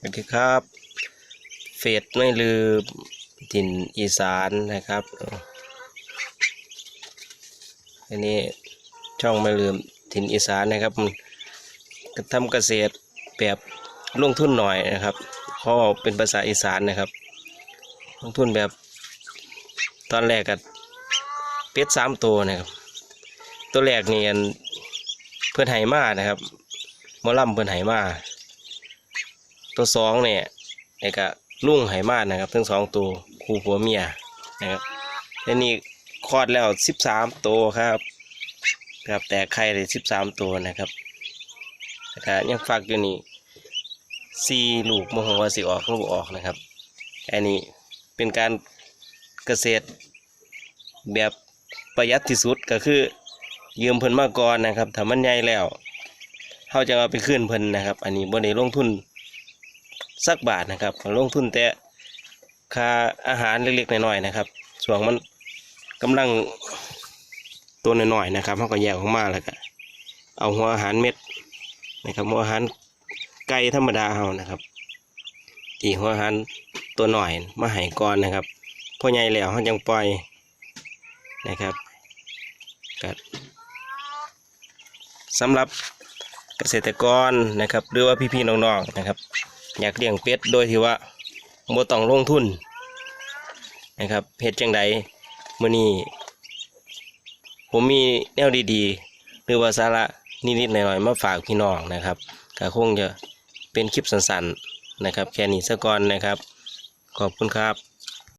สวัสดีครับเฟดไม่ลืมถิ่นอีสานนะครับ อันนี้ช่องไม่ลืมถิ่นอีสานนะครับทำเกษตรแบบลงทุนหน่อยนะครับเพราะเป็นภาษาอีสานนะครับ ลงทุนแบบตอนแรกกับเป็ดสามตัวนะครับ ตัวแรกนี่เพื่อนไหมานะครับมอลำเพื่อนไหมา ตัวสองเนี่ยไอ้กะลุ่งไหมานะครับ ทั้งสองตัวคู่ผัวเมียนะครับและนี่คลอดแล้วสิบสามตัวครับครับแต่ไข่เลยสิบสามตัวนะครับนะครับยังฟักอยู่นี่สี่ลูกมโหว่าสิออกลูกออกนะครับ อันนี้เป็นการเกษตรแบบประหยัดที่สุดก็คือยืมเพิ่นมาก่อนนะครับถ้ามันใหญ่แล้วเขาจะเอาไปขึ้นเพิ่นนะครับ อันนี้บนในลงทุน สักบาทนะครับลงทุนแต่ค่าอาหารเล็กๆน้อยๆนะครับส่วนมันกำลังตัวน้อยๆนะครับเขาก็แยกออกมาแล้วก็เอาหัวอาหารเม็ดนะครับหัวอาหารไก่ธรรมดาเฮานะครับตีหัวอาหารตัวหน่อยมาให้ก่อนนะครับพอใหญ่แล้วเขาจังปล่อยนะครับก็สำหรับเกษตรกรนะครับหรือว่าพี่ๆน้องๆนะครับ อยากเลี้ยงเป็ดโดยที่ว่าบ่ต้องลงทุนนะครับเฮ็ดจังไดมื้อนี้ผมมีแนวดีๆ หรือว่าสาระนิดๆหน่อยๆมาฝากพี่น้องนะครับก็คงจะเป็นคลิปสั้นๆนะครับ แค่นี้ซะก่อนนะครับ ขอบคุณครับ